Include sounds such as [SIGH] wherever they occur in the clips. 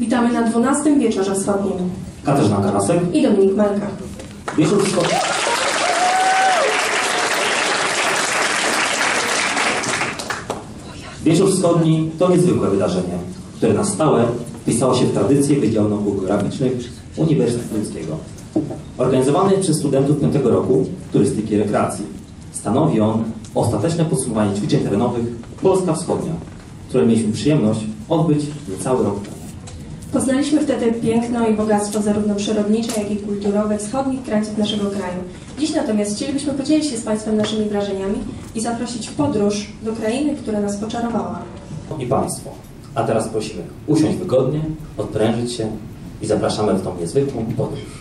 Witamy na 12. Wieczorze Wschodnim. Katarzyna Karasek i Dominik Melka. Wieczór Wschodni. Wieczór Wschodni to niezwykłe wydarzenie, które na stałe wpisało się w tradycję Wydziału Nauk Graficznych Uniwersytetu Łódzkiego. Organizowany przez studentów 5 roku turystyki i rekreacji. Stanowi on ostateczne podsumowanie ćwiczeń terenowych Polska Wschodnia, które mieliśmy przyjemność odbyć niecały rok Poznaliśmy wtedy piękno i bogactwo zarówno przyrodnicze, jak i kulturowe wschodnich krańców naszego kraju. Dziś natomiast chcielibyśmy podzielić się z Państwem naszymi wrażeniami i zaprosić w podróż do krainy, która nas poczarowała. I Państwo, a teraz prosimy usiąść wygodnie, odprężyć się i zapraszamy w tą niezwykłą podróż.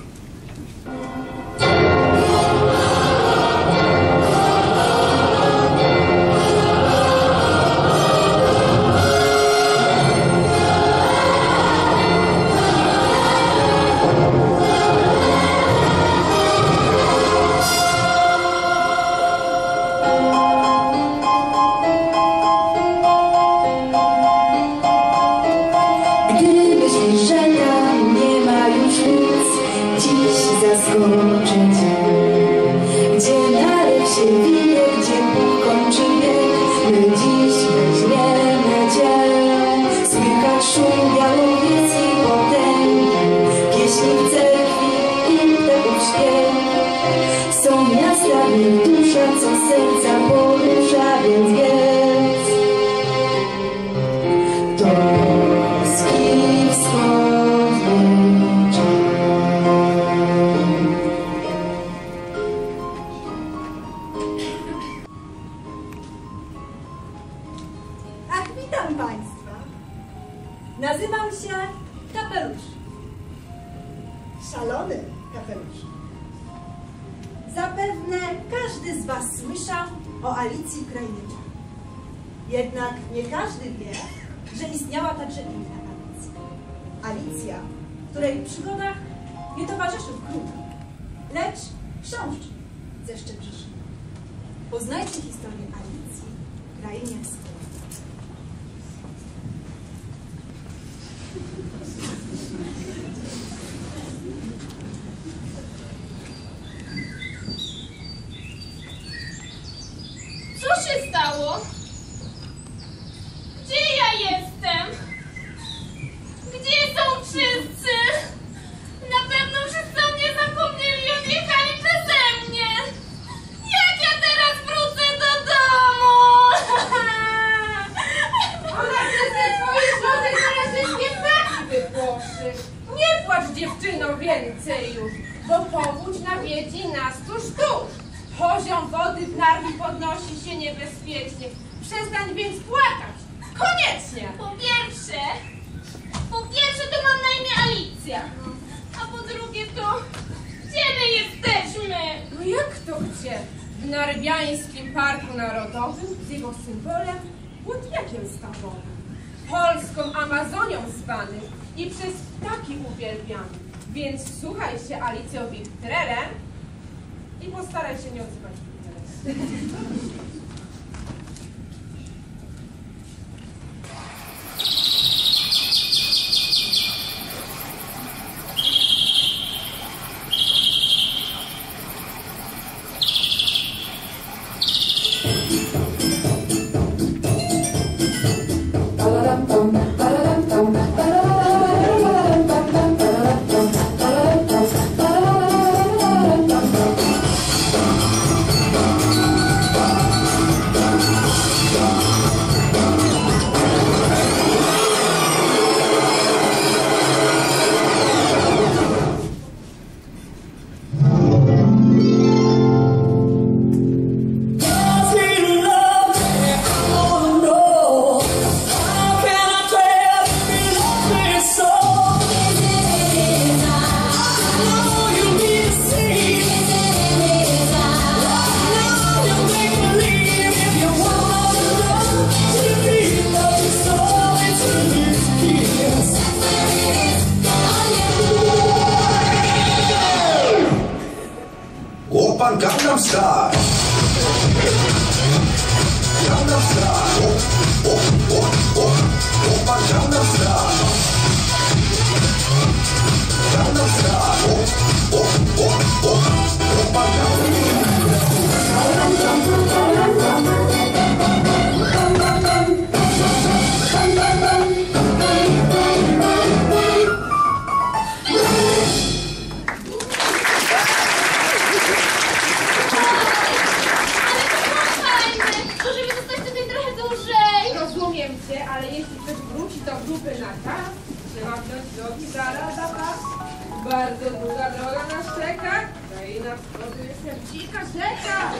Kraina wschodu jest jak dzika rzeka.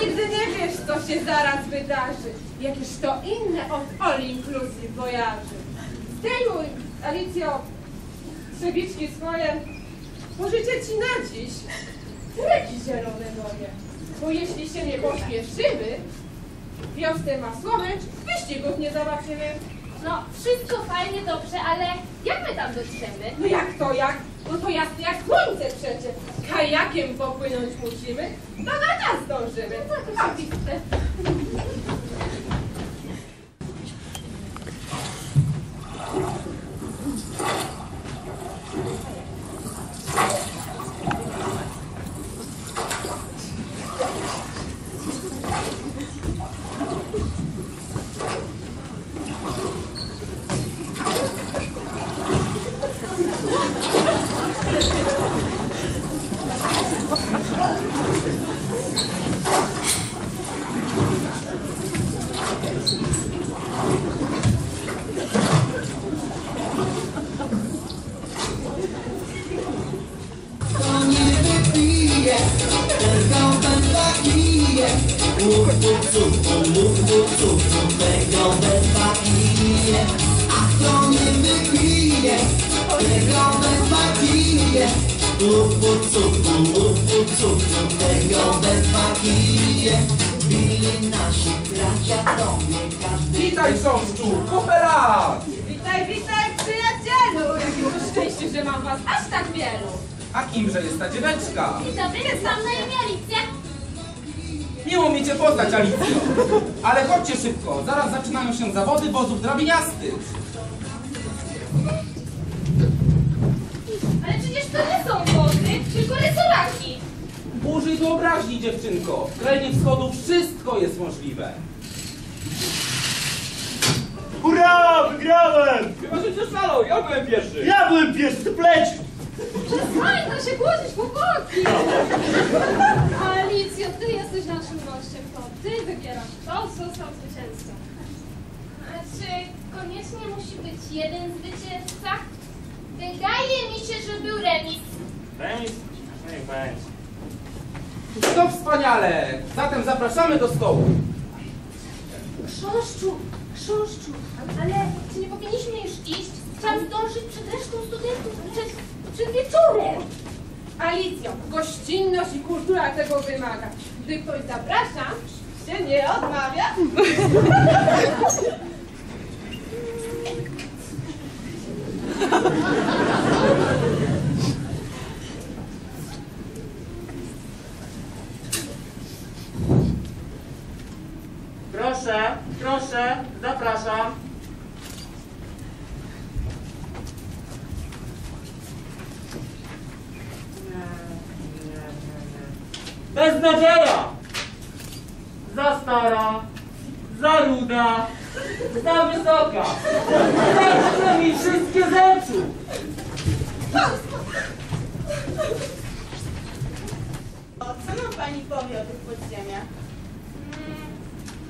Nigdy nie wiesz, co się zaraz wydarzy. Jakież to inne od All Inclusive Voyage'y. Zdejmuj, Alicjo, przebiczki swoje. Pożyczę ci na dziś reki zielone moje. Bo jeśli się nie pośpieszymy, wiosnę ma słonecz, wyścigów nie zobaczymy. No, wszystko fajnie, dobrze, ale jak my tam dotrzemy? No jak to jak? No to jasne jak słońce przecie. Kajakiem popłynąć musimy, no na czas zdążymy. No [LAUGHS] Alicjo. Ale chodźcie szybko, zaraz zaczynają się zawody wozów drabiniastych. Ale przecież to nie są wozy, tylko resoraki. Bożej wyobraźni, dziewczynko. W krainie wschodu wszystko jest możliwe. Hurra! Wygrałem! Chyba, że cię szalał, ja byłem pierwszy. Ja byłem pierwszy, pleć! Przestań to się głodzić, chłopaki. Alicjo, ty jesteś naszym gościem, to ty wybierasz, kto został zwycięzcą. A czy koniecznie musi być jeden zwycięzca? Wydaje mi się, że był remis. Remis? Niech będzie. To wspaniale! Zatem zapraszamy do stołu. Chrząszczu, chrząszczu, ale czy nie powinniśmy już iść? Trzeba zdążyć przed resztą studentów, przed, przed wieczorem. Alicjo, gościnność i kultura tego wymaga. Gdy ktoś zaprasza, się nie odmawia. [LAUGHS] Proszę, proszę, zapraszam. Beznadzieja! Za stara, za ruda, za wysoka. Zepsuł mi wszystkie zepsuł. O, co nam pani powie o tych podziemiach?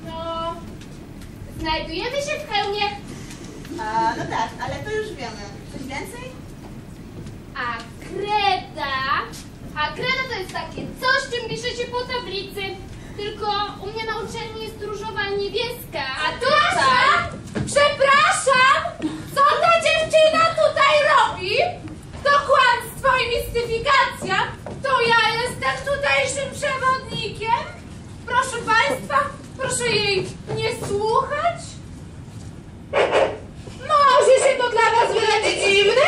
No, znajdujemy się w hełmie A, no tak, ale to już wiemy. Coś więcej? A kreda, a kreda to jest takie coś, czym pisze się po tablicy. Tylko u mnie na uczelni jest różowa niebieska, a tutaj... Przepraszam! Co ta dziewczyna tutaj robi? To kłamstwo i mistyfikacja. To ja jestem tutejszym przewodnikiem. Proszę Państwa, proszę jej nie słuchać. Może się to dla Was wydać dziwne,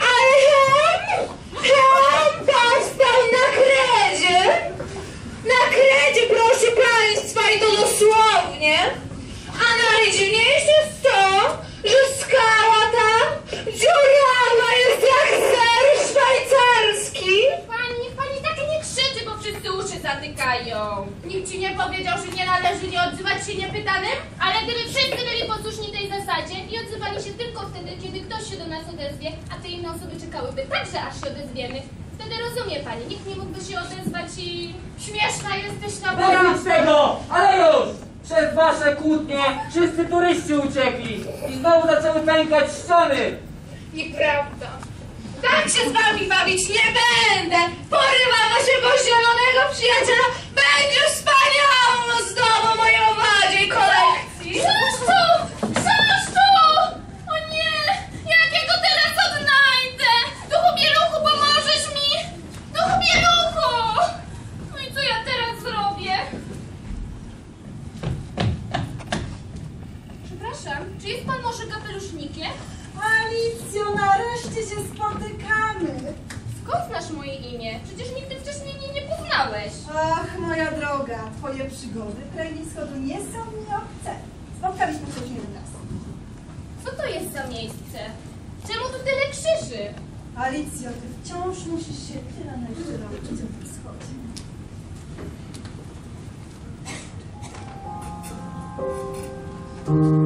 ale hem, hem, tam stał na kredzie. Na kredzie, proszę Państwa, i to dosłownie. A najdziwniejsze jest to, że skała ta dziurawa jest jak ser szwajcarski. Pani, niech Pani tak nie krzyczy, bo wszyscy uszy zatykają. Nikt Ci nie powiedział, że nie należy nie odzywać się niepytanym? Ale gdyby wszyscy byli posłuszni tej zasadzie i odzywali się tylko wtedy, kiedy ktoś się do nas odezwie, a te inne osoby czekałyby także, aż się odezwiemy, wtedy rozumie Pani, nikt nie mógłby się odezwać i śmieszna jesteś na Dosyć tego, ale już! Przez wasze kłótnie wszyscy turyści uciekli. I znowu zaczęły pękać ściany. Nieprawda. Tak się z wami bawić nie będę! Porywam waszego zielonego przyjaciela! Będzie wspaniałą zdobą mojej owadziej kolekcji! Krzysztof! Krzysztof! O nie! Jak ja go teraz odnajdę? Duchu Bieluchu, pomożesz mi? Duchu Bieluchu! No i co ja teraz zrobię? Przepraszam, czy jest pan może kapelusznikiem? Alicjo, nareszcie się spotykamy. Skąd znasz moje imię? Przecież nigdy wcześniej mnie nie poznałeś. Ach, moja droga, twoje przygody w krainie wschodu nie są mi obce. Spotkaliśmy się już jeden raz. Co to jest za miejsce? Czemu tu tyle krzyży? Alicjo, ty wciąż musisz się tyle na jeszcze nauczyć o tym wschodzie. Szepcze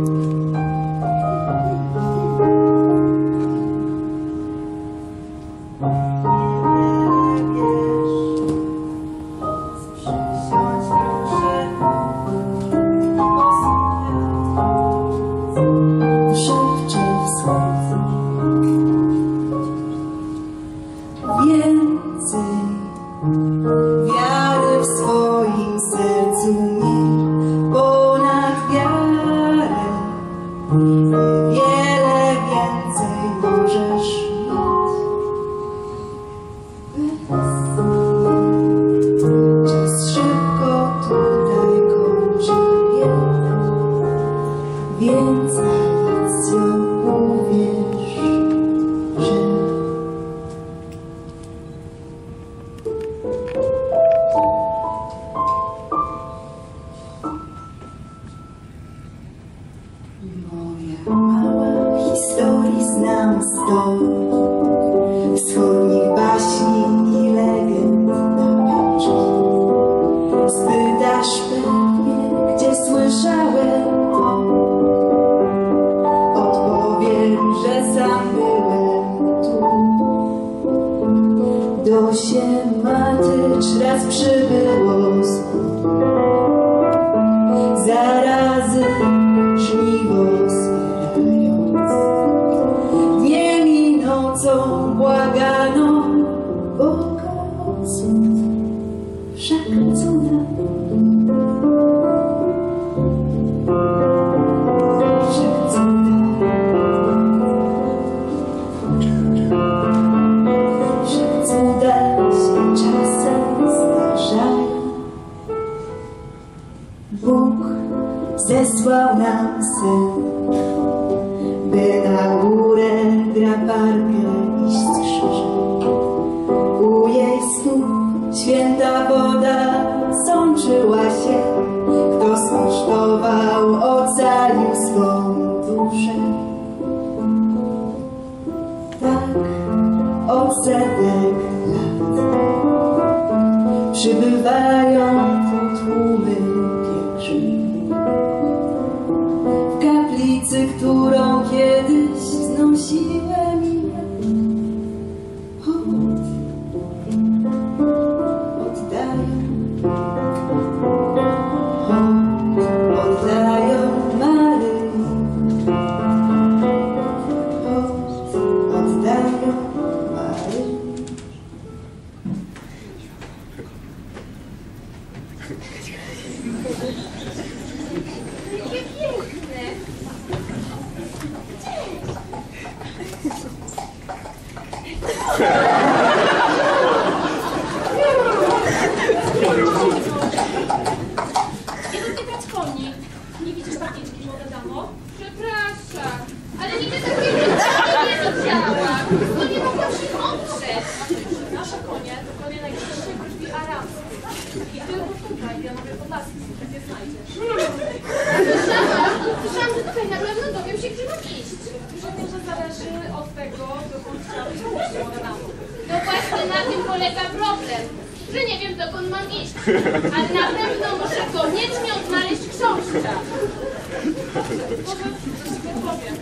No właśnie na tym polega problem, że nie wiem, dokąd mam iść. Ale na pewno muszę koniecznie odnaleźć książkę. Może [LAUGHS] coś ci podpowiem.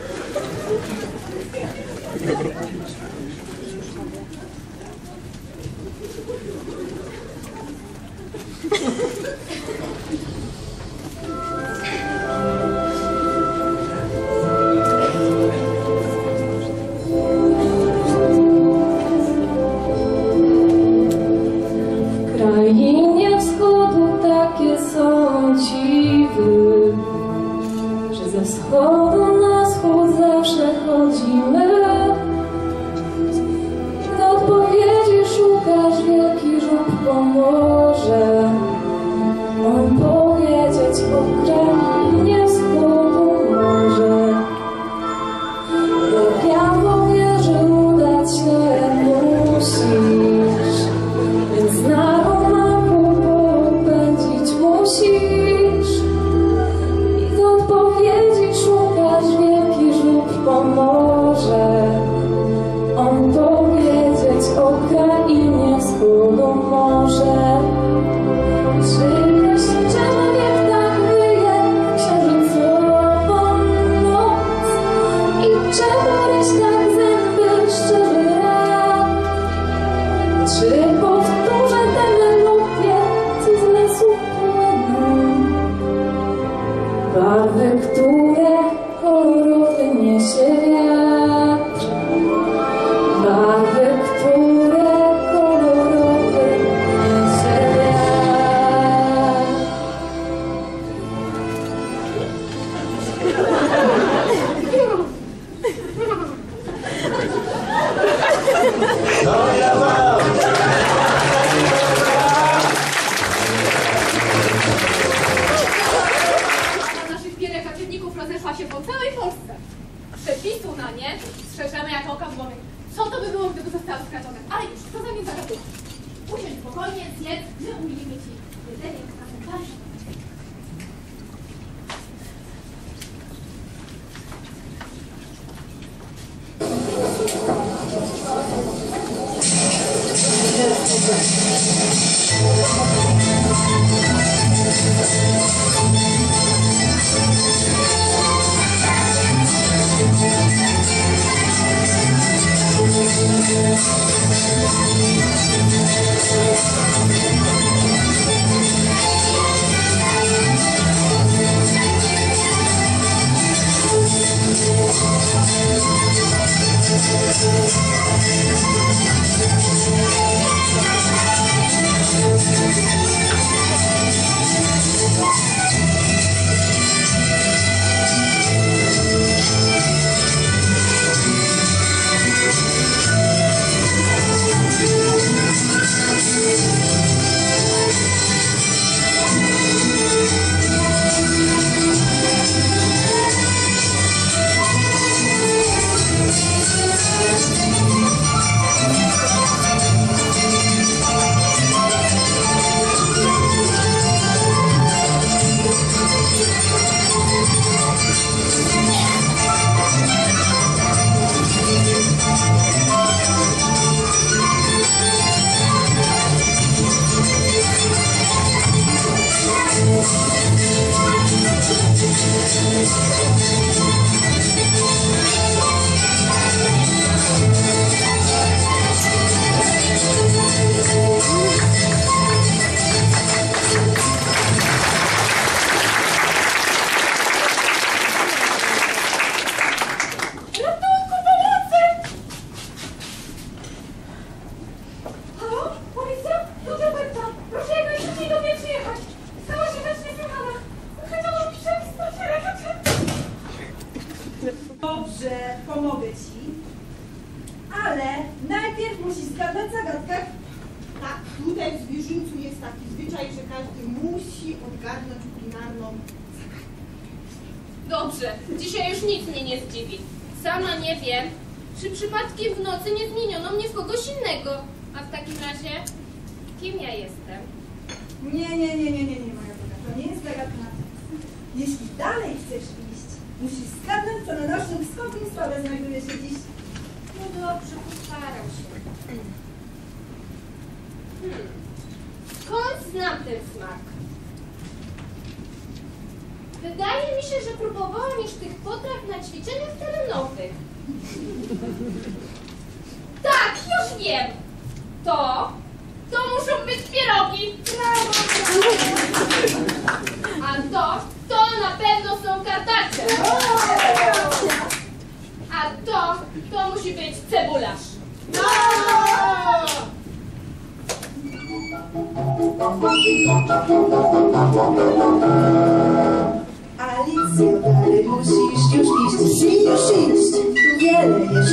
Música kulinarną Dobrze, dzisiaj już nic mnie nie zdziwi. Sama nie wiem, czy przypadkiem w nocy nie zmieniono mnie w kogoś innego. A w takim razie, kim ja jestem? Nie, nie, nie, nie, nie, nie, moja droga. To nie jest zagadka. Jeśli dalej chcesz iść, musisz zgadnąć, co na naszym wschodnim stole znajduje się dziś. No dobrze, postaram się. Hmm. Skąd znam ten smak? Wydaje mi się, że próbowałam już tych potraw na ćwiczeniach terenowych. Tak, już wiem. To, to muszą być pierogi. A to, to na pewno są kartacze. A to, to musi być cebularz. Dalej musisz już iść, już iść.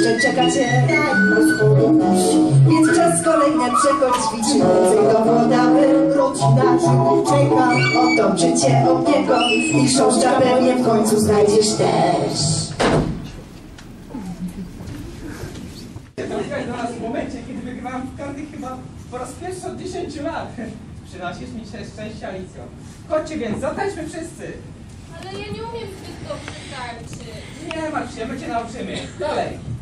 Tu czeka cię najprawdopodobność. Więc czas kolejne przechodzić więcej dowód, aby rodzina żywych czeka. Otoczy cię opieką i chrząszcza pewnie w końcu znajdziesz też. Do nas w momencie, kiedy wygrywałem w karty chyba po raz pierwszy od 10 lat. Przynosisz mi się szczęście, Alicjo. Chodźcie więc, zatańczmy wszyscy. Ale ja nie umiem zbyt dobrze tańczyć. Nie martw się, my cię nauczymy. Dalej.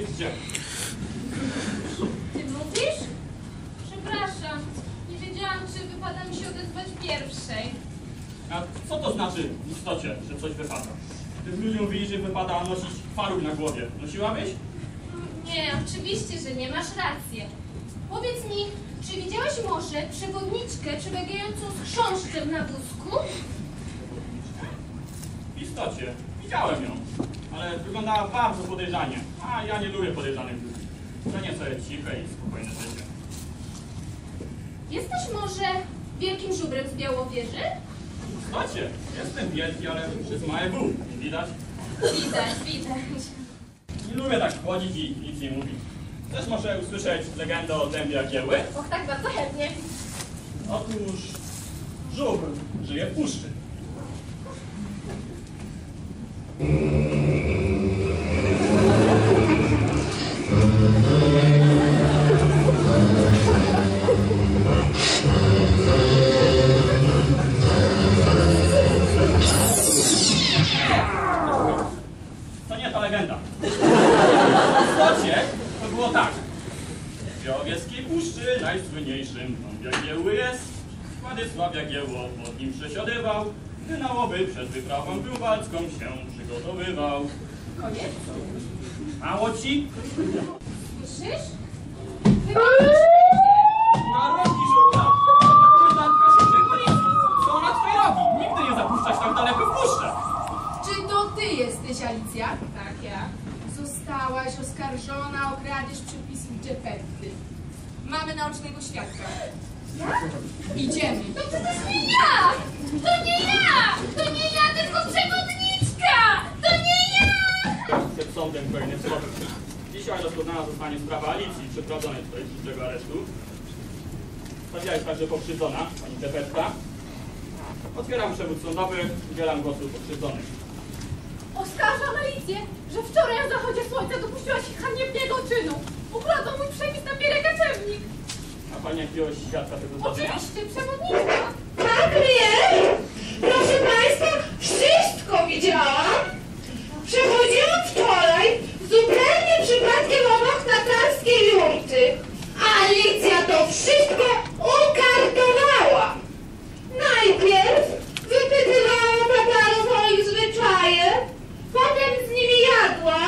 Gdzie? Ty mówisz? Przepraszam. Nie wiedziałam, czy wypada mi się odezwać pierwszej. A co to znaczy w istocie, że coś wypada? Ty ludziom mówili, że wypada nosić faruk na głowie. Nosiłabyś? Nie, oczywiście, że nie masz rację. Powiedz mi, czy widziałaś może przewodniczkę przebiegającą z chrząszczem na wózku? W istocie. Widziałem ją. Ale wyglądała bardzo podejrzanie. A ja nie lubię podejrzanych ludzi. To nie sobie ciche i spokojne życie. Jesteś może wielkim żubrem z Białowieży? Istocie. Jestem wielki, ale przez małe był. Widać? Widać, widać. Nie lubię tak chodzić i nic nie mówić. Też może usłyszeć legendę o dębie Jagieły? Och, tak bardzo chętnie. Otóż żubr żyje w puszczy. Władysław Jagieło pod nim przesiadywał, gdy na łowy przed wyprawą grubacką się przygotowywał. Koniec. Mało ci? Słyszysz? Na rogi żółta! Komendantka się policji. Co ona tutaj robi? Nigdy nie zapuszczać tak daleko w puszczę. Czy to ty jesteś Alicja? Tak, ja. Zostałaś oskarżona o kradzież przepisów Geppetty. Mamy naocznego świadka. Ja? Idziemy. To przecież nie ja! To nie ja! To nie ja, tylko przewodniczka! To nie ja! Przed sądem kolejny słowem. Dzisiaj rozpoznana zostanie sprawa Alicji, przeprowadzonej tutaj z tego aresztu. Stawiała jest także pokrzywdzona, pani Tepetka. Otwieram przewód sądowy, udzielam głosu pokrzywdzonych. Oskarżam Alicję Alicja dopuściła się haniebnego czynu. Ukradła mój przepis na bierę kaczewnik. Ma pani jakiegoś świadka tego zdarzenia? Oczywiście, przewodniczka. Tak jest! Proszę Państwa, wszystko widziałam. Przechodziłam wczoraj zupełnie przypadkiem obok tatarskiej jurty. Alicja to wszystko ukartowała. Najpierw wypytywała tatarów o ich zwyczaje, potem z nimi jadła,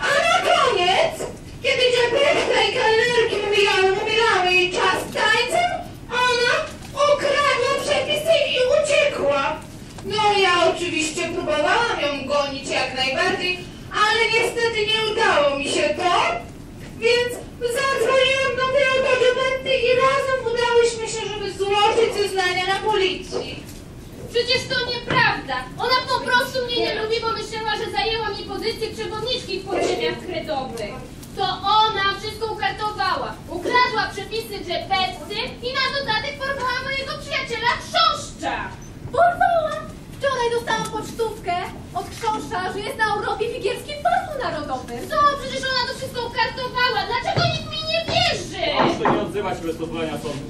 a na koniec, kiedy dziewczynka i kelnerki umijały, umielały jej czas tańcem, ona ukradła przepisy i uciekła. No ja oczywiście próbowałam ją gonić jak najbardziej, ale niestety nie udało mi się to, więc zadzwoniłam do tej oto Gepenty i razem udałyśmy się, żeby złożyć zeznania na policji. Przecież to nieprawda. Ona po prostu mnie nie lubi, bo myślała, że zajęła mi pozycję przewodniczki w podziemiach kredowych. To ona wszystko ukartowała. Ukradła przepisy Gepetty i na dodatek porwała mojego przyjaciela chrząszcza. Porwała? Wczoraj dostałam pocztówkę od chrząszcza, że jest na Europie Wigierskim Parku Narodowym. Co? Przecież ona to wszystko ukartowała. Dlaczego nikt mi nie wierzy? Proszę nie odzywać się bez pozwolenia sądu.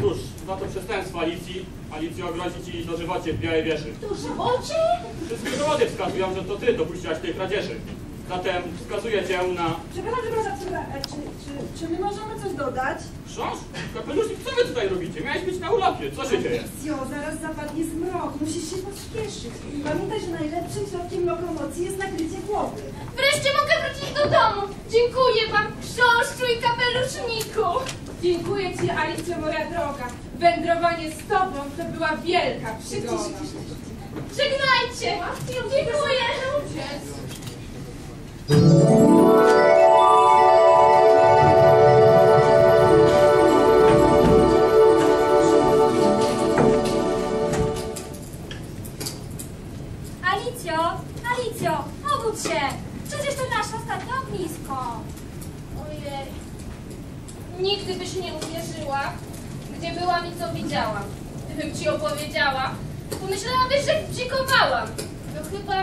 Cóż, za to przestępstwo Alicji, Alicjo grozi ci dożywocie w Białej Wieży. Dożywocie? Wszystkie dowody wskazują, że to ty dopuściłaś tej kradzieży. Zatem wskazuję cię na Przepraszam, przepraszam, przepraszam. E, Czy, czy, czy my możemy coś dodać? chrząszcz? Kapelusznik, co wy tutaj robicie? Miałeś być na urlopie, co się dzieje? Zio, zaraz zapadnie zmrok, musisz się pospieszyć. Pamiętaj, że najlepszym środkiem lokomocji jest nakrycie głowy. Wreszcie mogę wrócić do domu. Dziękuję wam, chrząszczu i kapeluszniku. Dziękuję Ci, Alicjo, moja droga. Wędrowanie z Tobą to była wielka przygoda. Żegnajcie. Dziękuję. Nigdy byś nie uwierzyła, gdzie byłam i co widziałam. Gdybym ci opowiedziała, pomyślałabyś, że bzikowałam. No chyba,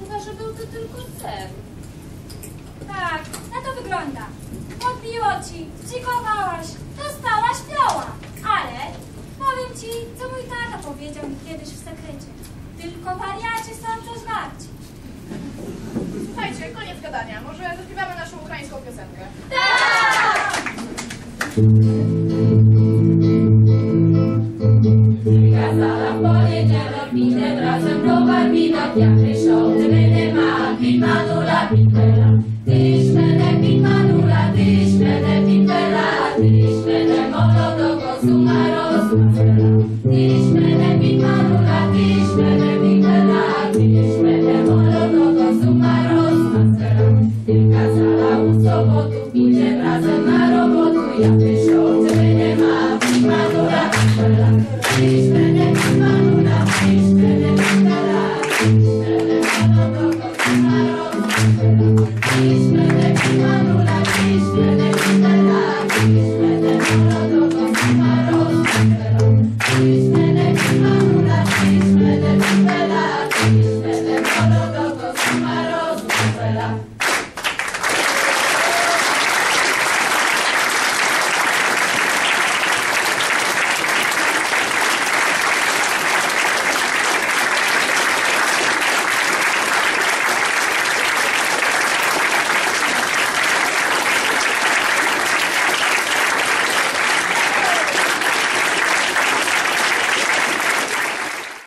chyba, że był to tylko sen. Tak, na to wygląda. Odbiło ci, dzikowałaś, dostałaś fioła. Ale powiem ci, co mój tata powiedział mi kiedyś w sekrecie. Tylko wariaci są też warci. Słuchajcie, koniec gadania. Może zaśpiewamy naszą ukraińską piosenkę. Kazała Prikázala ponedelok minden razom do barbina, ja prešol dve nemá, vymanula bitela.